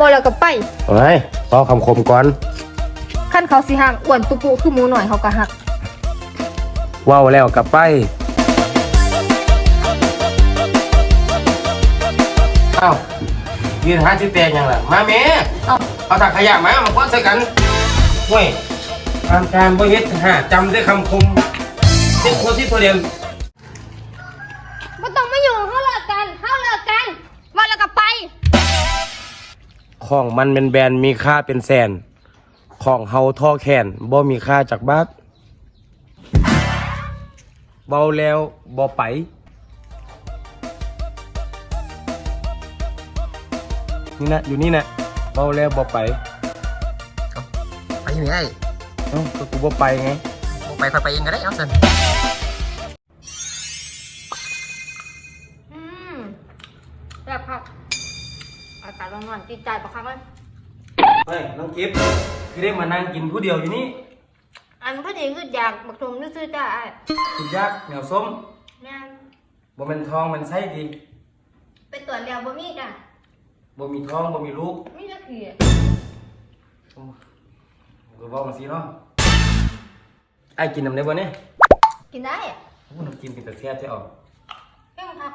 บ่แล้วก็ไปเฮ้ยพอคำคมก่อนขั้นเขาสิหักอ้วนตุปุคือหมูหน่อยเขาก็หักเว้าแล้วกับไป เอ้ายืนหาชื่อแตงยังล่ะ มาแม่เอ้าเอาถักขยะมามาป้อนใส่กันเว้ยทางการบ่เฮ็ดหาจำได้คำคมเด็กคนที่ตัวเรียนบ่ต้องมาอยู่เฮาเลิก ของมันเป็นแบรนด์มีค่าเป็นแสน ของเฮาท่อแขนบ่มีค่าจากบาทเบาแล้วบ่ไปนี่นะอยู่นี่นะเบาแล้วบ่ไปไปยังไงเอ้าก็กูบ่ไปไงไปค่อยไปเองก็ได้เอาสิ อากาศร้อนๆจิตใจบ่คักเลยเฮ้ยน้องกิฟต์คือได้มานั่งกินผู้เดียวอยู่นี่อันพอดีคืออยากบักชมซื่อๆจ้าอ้ายคุณยักษ์เหนียวส้มแม่นบ่เป็นทองมันไส้ดีไปตรวจแล้วบ่มีจ้ะบ่มีทองบ่มีลูกมีจักขี้ก็เว้าจังซี่เนาะไอ้ายกินน้ำได้บ่เนี่ยกินได้โอ้น้ำจิ้มเป็นตะแซ่บแท้ออกแค่ครับ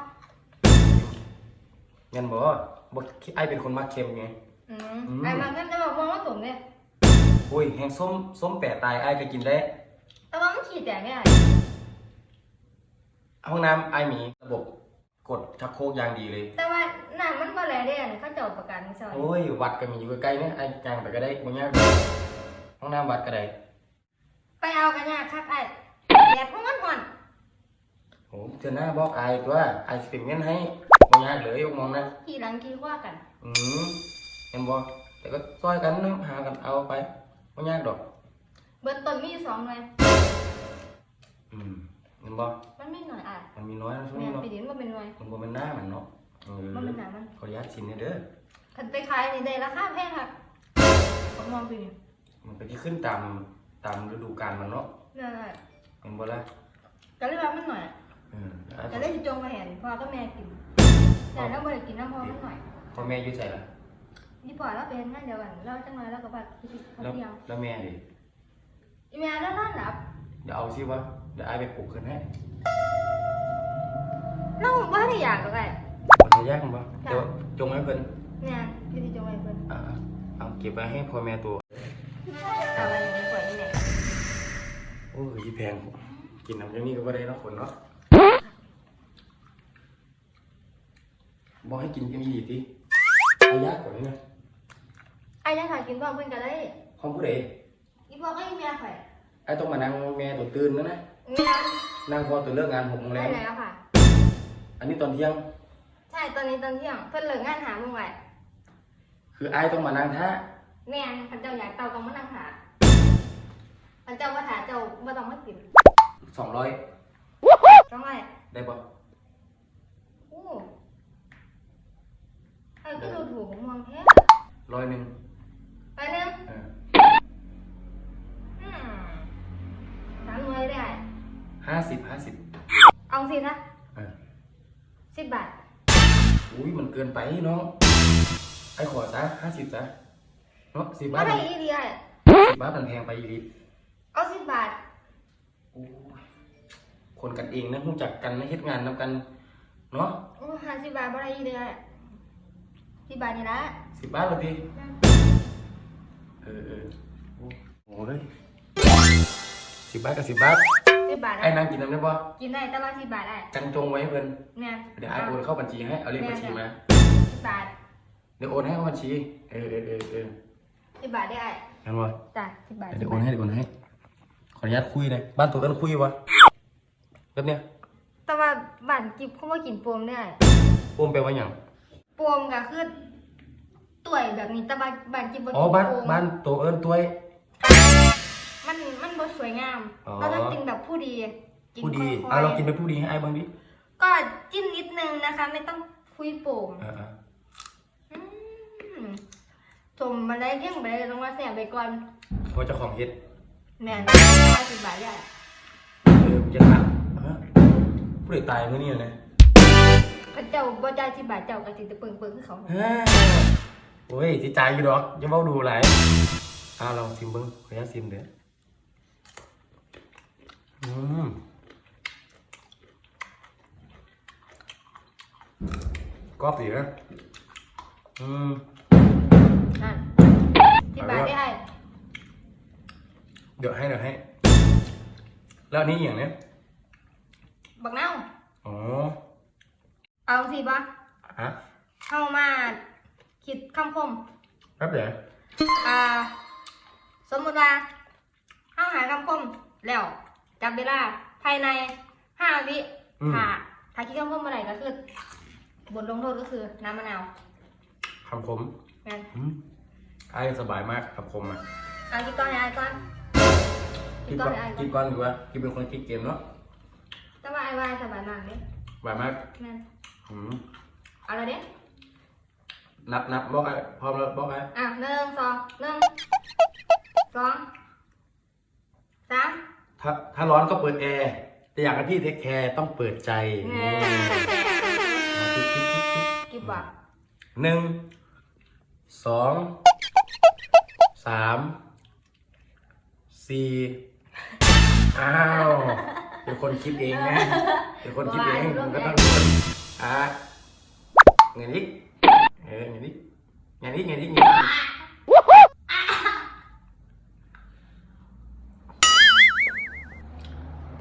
งั้นบ่ บ่ไอ้ายเป็นคนมักเค็มไง อืมอืม ไอ้มันกันจะบอกมองว่าสมเนี่ยโอ้ยแห้งส้มส้มแปะตายไอ้ายก็กินได้แต่ว่ามันขี้แตกไม่ได้ห้องน้ำไอ้ายมีระบบกดชักโครกอย่างดีเลย แต่ว่าน้ำมันบ่แลเด่นเขาเจ้าประกันซอยโอ้ยวัดก็มีอยู่ใกล้ๆเนี่ยไอ้ย่างไปก็ได้บ่ยากเลยห้องน้ำวัดก็ได้ไปเอากันยากคักไอ้แดดร้อนร้อนโอ้เธอหน้าบอกไอ้ายตัวไอ้ายสิเป็นเงินให้ บ่ยากเลยยกมองนะขี่หลังขี่ขว้ากัน อืมเห็นบ่แต่ก็ซอยกันเนาะหากันเอาไปบ่ยากดอก เบิดต้นมีอยู่สองเลยอืมเห็นบ่ มันไม่หน่อยอะมันมีน้อยนะช่วงแม่นี้นเนาะปีนี้มันเป็นหน่วย มันบ่เป็นหน้ามันเนาะเออมันเป็นหนามันขออนุญาตชิมเนี่ยเด้อ คันไปขายนี่ได้ราคาแพงค่ะผมมองปีนี้มันก็ที่ขึ้นตามตามฤดูกาลมันเนาะนั่นแหละเห็นบ่ล่ะก็เลยว่ามันหน่อย เออ ก็เลยสิจงมาเห็นพ่อก็แม่กิน แต่ถ้าบ่ได้กินน้ำพ่อมันหน่อยพ่อแม่อยู่ไสล่ะนี่พ่อเราเป็นงานเดียวกันเราจังเลยแล้วก็บัดคิดเขาแล้วเดียวแล้วแม่ดิอีแม่แล้วนอนหลับเดี๋ยวเอาสิวะเดี๋ยวไอ้ายไปปลุกขึ้นให้เราบ่ได้อยากก็ได้บ่ได้ยากมันบ่เดี๋ยวจงไว้เพิ่นเนี่ยพี่ที่จงไว้เพิ่นอ่าเอาเก็บไว้ให้พ่อแม่ตัว เอาไว้ในขวดนี่แหละ โอ้ยแพงกินน้ำอย่างนี้ก็บ่ได้เนาะคนเนาะ บอกให้กินกินดีติเอายากกว่านี้นะไอ้ยังถ่ายกินก่อนเพิ่นก็ได้ของผู้ใดอีพ่อก็อีแม่ข่อยไอ้ต้องมานั่งแม่ตัวตื่นนะนะแม่นั่งพอตัวเลิกงานหกโมงได้แล้วแล้วค่ะ อันนี้ตอนเที่ยง ใช่ตอนนี้ตอนเที่ยงเพิ่นเลิกงานหาโมงไว้คือไอ้ต้องมานั่งท่าแม่นคันเจ้าอยากเตาต้องมานั่งหาคันเจ้าว่าถาเจ้าบ่ต้องมากินสองร้อยต้องไว้ได้ปะโอ้ไอ้ก็ดูถูกผมมองแท้ร้อยหนึ่งไปหนึงเอออืมสามหน่วยได้ ห้าสิบห้าสิบเอาสินะเออสิบบาท อุ้ยมันเกินไปน้องไอ้ขอซะห้าสิบซะเนาะสิบบาว่าทได้อีเดียสิบบาทมันแพงไปอีกนิดเอาสิบบาท โอ้ยคนกันเองนะรู้จักกันนะเฮ็ดงานนำกันเนาะ โอ้ห้าสิบบาทบ่ได้อีเดีย สิบบาทนี่ละสิบบาทเลยทีเออเออโอ้โหเลยสิบบาทกับสิบบาทสิบบาทไอ้นั่งกินน้ำได้ปะกินได้แต่ว่าสิบบาทได้จังจงไว้ให้เพิ่นแม่นเดี๋ยวไอ้โอนเข้าบัญชีให้เอาเลขบัญชีมาสิบบาทเดี๋ยวโอนให้เข้าบัญชีเออเออเออเออสิบบาทได้ไอ้งั้นวะจ้ะสิบบาทเดี๋ยวโอนให้เดี๋ยวโอนให้ขออนุญาตคุยเลยบ้านตัวกันคุยวะแบบเนี้ยแต่ว่าบ้านกิบเขาว่ากินปวมได้โอมแปลว่าอย่าง ปวมก็คือต่วยแบบนี้แต่บ้านบ้านกิบบ่กิอ๋อบ้านปวมบ้านตัวเอิญตัวย มันมันบ่สวยงามอ๋อ เราต้องกินแบบผู้ดีกินผู้ดีค่อยๆอะเรากินเป็นผู้ดีให้ไอ้บ้างดิก็จิ้มนิดนึงนะคะ ไม่ต้องคุยโป่งอ่าอ่าอืมสมมาได้เที่ยงไปเลยต้องมาแสบไปก่อนเพราะเจ้าของเฮ็ดแม่นห้าสิบบาทได้เออจะถามฮะผู้ใดตายเมื่อนี้นะ พระเจ้าบ่จ่ายสิบบาทเจ้าก็สิจะเปิงเปิงคือเขาฮ่าโอ้ยจิจ่ายอยู่ดอกอย่าเว้าดูหลายอ้าวลองชิมเบิ้งขออนุญาตชิมเด้ออืมกรอบดีนะอืมนั่นที่บายได้ไอ้เดี๋ยวให้เดี๋ยวให้ แล้วอันนี้อย่างเนี้ยบักเน่าอ๋อ เอาสิปะฮะเข้ามาคิดคำคม แป๊บเดี๋ยวอ่า สมมติว่าเข้าหาคำคมแล้วจับเวลาภายในห้าวิอืมถ้าถ้าคิดคำคมเมื่อไหร่ก็คือบทลงโทษก็คือน้ำมะนาวคำคมงั้นอืมไอ้สบายมากคำคมอะเอาคิดก่อนให้ไอ้ก่อนคิคิดดก่ก่ออนนให้ไอ้ก่อคินดก่อนดีกว่าคิดเป็นคนคิดเกมเนาะแต่ว่าไอ้ว่าสบายมากเลยสบายมาก งั้น อืมเอาเลยเด้นับนับบอกไอ้พร้อมแล้วบอกไอ้อะหนึ่งสองหนึ่งสองสามถ้าถ้าร้อนก็เปิดแอร์แต่อยากให้พี่เทคแคร์ต้องเปิดใจแหนี่ม่เอาคิดคิดคิดคิดกิบว่ะหนึ่งสองสามสี่อ้าว เป็นคนคิดเองนะเป็นคนคิดเองมันก็ต้องเป็นอะเงินนิดเออเงินนิดเงินนิดเงินนิดเงินนิด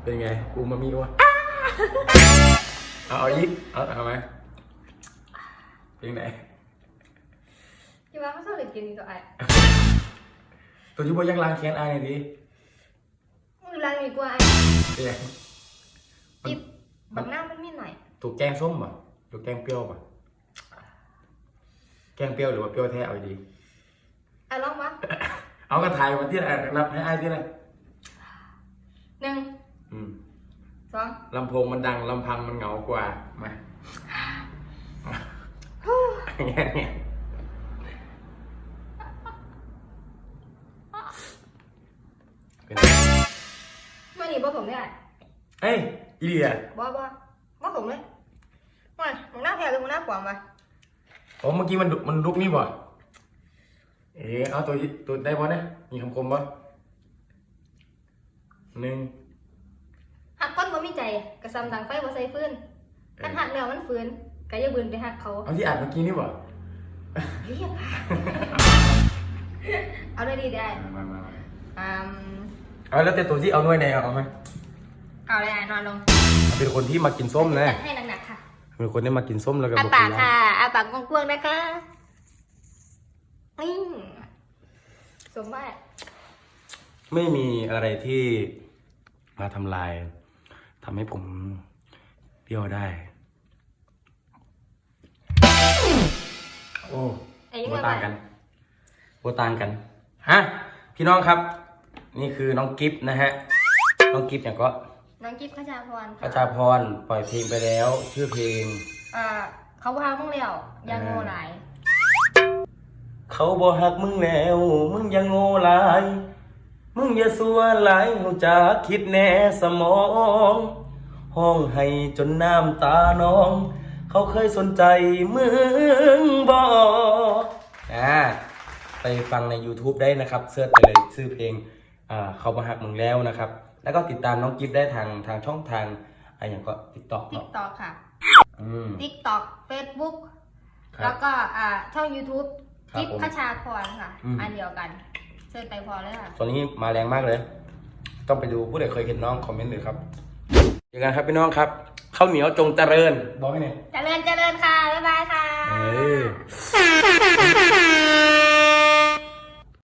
เป็นไงอูมามีวะเอาเอาอีกเอาเอาไหมเป็นไงกิบว่าไม่ชอบเลยกินนี่ตัวไอ้ตัวที่บ่ยังล้างแค้นอายหน่อยดิ มือล้างดีกว่าไอ้เป็นไงจิบบักหน้ามันมีหน่อย ถูกแกงส้มป่ะถูกแกงเปรี้ยวป่ะแกงเปรี้ยวหรือว่าเปรี้ยวแท้เอาดีไอ้ลองปะเอากระถายมาที่ไหนนับให้อายที่ไหนหนึ่งอืมสองลำโพงมันดังลำพังมันเหงากว่ามาเนี่ยเนี่ย เมื่อนี้บ่ผมได้เฮ้ยอีเดียบ่บ่บ่ผมเลยมาบักหน้าแพ้หรือบักหน้ากวางมาโอ้เมื่อกี้มันดุมันลุกนี่บ่เอ๋เอาตัวนี้ตัวได้บ่เนี่ยมีคำคมบ่หนึ่งหักก้นบ่มีใจกระซำดังไฟบ่ใส่ฟืนคันหักแล้วมันฟืนก็อย่าบืนไปหักเขาเอาที่อ่านเมื่อกี้นี่บ่เรียกเอาเลยดีได้มามามาอืม เอาแล้วแต่ตัวที่เอาหน่วยไหนเอาไหมเอาเลยอะนอนลงเป็นคนที่มากินส้มนะจัดให้หนักๆค่ะเป็นคนที่มากินส้มแล้วก็อาบอกปากกินค่ะอาปากกว้างๆนะคะอืมสมบัติไม่มีอะไรที่มาทำลายทำให้ผมเปรี้ยวได้ โอ้ไอ้ยังโบไงต่างกันโบต่างกัน ฮะ พี่น้องครับ นี่คือน้องกิฟต์นะฮะ น้องกิฟต์เนี่ยก็น้องกิฟต์ขจาพรพระจาพรปล่อยเพลงไปแล้ว ชื่อเพลง อ่าเขาพามึงแล้วอยังโง่หลายเขาบอกหักมึงแล้ว มึงอย่าโง่หลาย มึงอย่าสัวหลายหูจักคิดแน่สมอง ห้องให้จนน้ำตานอง เขาเคยสนใจมึงบอกอ่าไปฟังใน YouTube ได้นะครับเสิร์ชไปเลยชื่อเพลงอ่า เขามาหักมึงแล้วนะครับ แล้วก็ติดตามน้องกิฟได้ทางทางช่องทางอะไรอย่างก็ติดต่อติ๊กตอกค่ะอืม ติ๊กตอกเฟซบุ๊กครัแล้บวก็อ่าช่อง YouTube ครับกิฟผมต์ขชาพรค่ะ อืม อันเดียวกัน เชิญไปพอเลยค่ะ ตอนนี้มาแรงมากเลย ต้องไปดูผู้ใดเคยเห็นน้องคอมเมนต์เลยครับเจอกันครับพี่น้องครับข้าวเหนียวจงเจริญบอกให้เนี่ยเจริญเจริญค่ะ บ๊ายบายค่ะ เออ